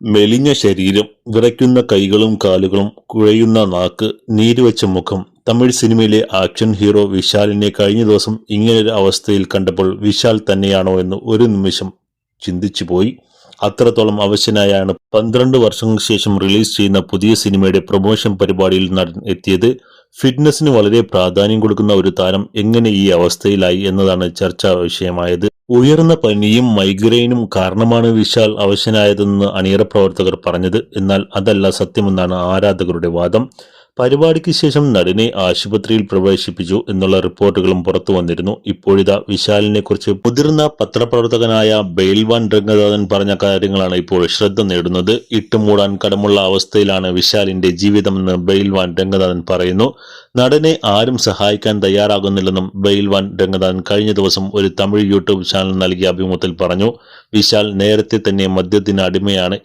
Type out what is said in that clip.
മെലിഞ്ഞ ശരീരം വിറയ്ക്കുന്ന കൈകളും കാലുകളും കുഴയുന്ന നാക്ക് നീരുവച്ച മുഖം. തമിഴ് സിനിമയിലെ ആക്ഷൻ ഹീറോ വിശാലിനെ കഴിഞ്ഞ ദിവസം ഇങ്ങനൊരു അവസ്ഥയിൽ കണ്ടപ്പോൾ വിശാൽ തന്നെയാണോ എന്ന് ഒരു നിമിഷം ചിന്തിച്ചു പോയി. അത്രത്തോളം അവശനായാണ് പന്ത്രണ്ട് വർഷങ്ങൾക്ക് ശേഷം റിലീസ് ചെയ്യുന്ന പുതിയ സിനിമയുടെ പ്രൊമോഷൻ പരിപാടിയിൽ നടൻ എത്തിയത്. ഫിറ്റ്നസിന് വളരെ പ്രാധാന്യം കൊടുക്കുന്ന ഒരു താരം എങ്ങനെ ഈ അവസ്ഥയിലായി എന്നതാണ് ചർച്ചാ വിഷയമായത്. ഉയർന്ന പനിയും മൈഗ്രെയിനും കാരണമാണ് വിശാൽ അവശനായതെന്ന് അണിയറ പ്രവർത്തകർ പറഞ്ഞത്. എന്നാൽ അതല്ല സത്യമെന്നാണ് ആരാധകരുടെ വാദം. പരിപാടിക്ക് ശേഷം നടനെ ആശുപത്രിയിൽ പ്രവേശിപ്പിച്ചു എന്നുള്ള റിപ്പോർട്ടുകളും പുറത്തു വന്നിരുന്നു. ഇപ്പോഴിതാ വിശാലിനെ കുറിച്ച് മുതിർന്ന പത്രപ്രവർത്തകനായ ബെയിൽവാൻ രംഗനാഥൻ പറഞ്ഞ കാര്യങ്ങളാണ് ഇപ്പോൾ ശ്രദ്ധ നേടുന്നത്. ഇട്ടുമൂടാൻ കടമുള്ള അവസ്ഥയിലാണ് വിശാലിന്റെ ജീവിതമെന്ന് ബെയിൽവാൻ രംഗനാഥൻ പറയുന്നു. നടനെ ആരും സഹായിക്കാൻ തയ്യാറാകുന്നില്ലെന്നും ബെയിൽവാൻ രംഗനാഥൻ കഴിഞ്ഞ ദിവസം ഒരു തമിഴ് യൂട്യൂബ് ചാനൽ നൽകിയ അഭിമുഖത്തിൽ പറഞ്ഞു. വിശാൽ നേരത്തെ തന്നെ മദ്യത്തിന് അടിമയാണ്.